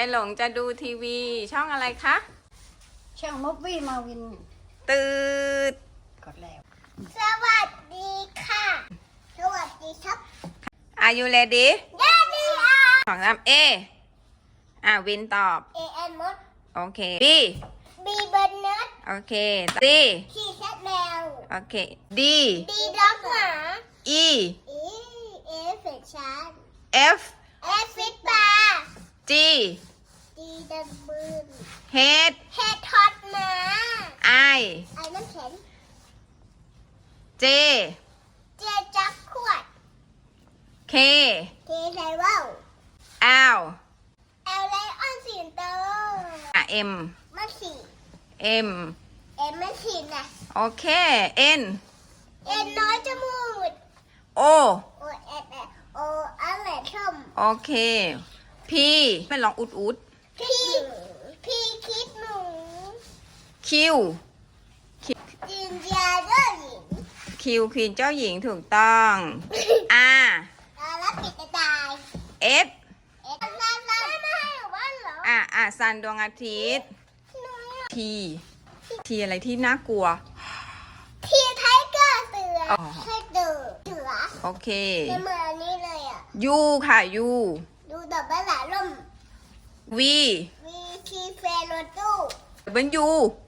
ไอหลงจะดูทีวี ช่องอะไรคะช่างมอบวี่มาวินตืดกดแล้ว สวัสดีค่ะ สวัสดีครับ Are you ready ยาดีอาสองสามเออะวินตอบเอแอนมดโอเค B บีเบิร์นเน็ตโอเค C ทีแคทแมวโอเค D ดีด็อกหมา E อีเอฟเฟกชาร์ F เอฟฟิตบาร์ G ดีดันบืน H เฮดท็อตหมา I ไอ้น้ำแข็ง J เจจักขวด K เทไทว่าว L แอลไลออนสิงโตอะ M มาสี M เอ็มมาสีนะโอเค N เอ็นน้อยจมูก O โอเอฟโออะไรส้มโอเค P ไม่ลองอุดอุด พี่พี่คิดหนู Q จินยาเจ้าหญิง Q ควีนเจ้าหญิงถูกต้อง R ตาลับปิดตาย S เอ็ดลาลาไม่ให้หรือว่าเหรออะอะซันดวงอาทิตย์ หนูอยาก T T อะไรที่น่ากลัวทีไทเกอร์เสืออ๋อให้เดือเสือโอเค เป็นเหมือนอันนี้เลยอะ U ค่ะ U ดูดอกไม้หลายร่ม V วีทีเฟโรตู้เ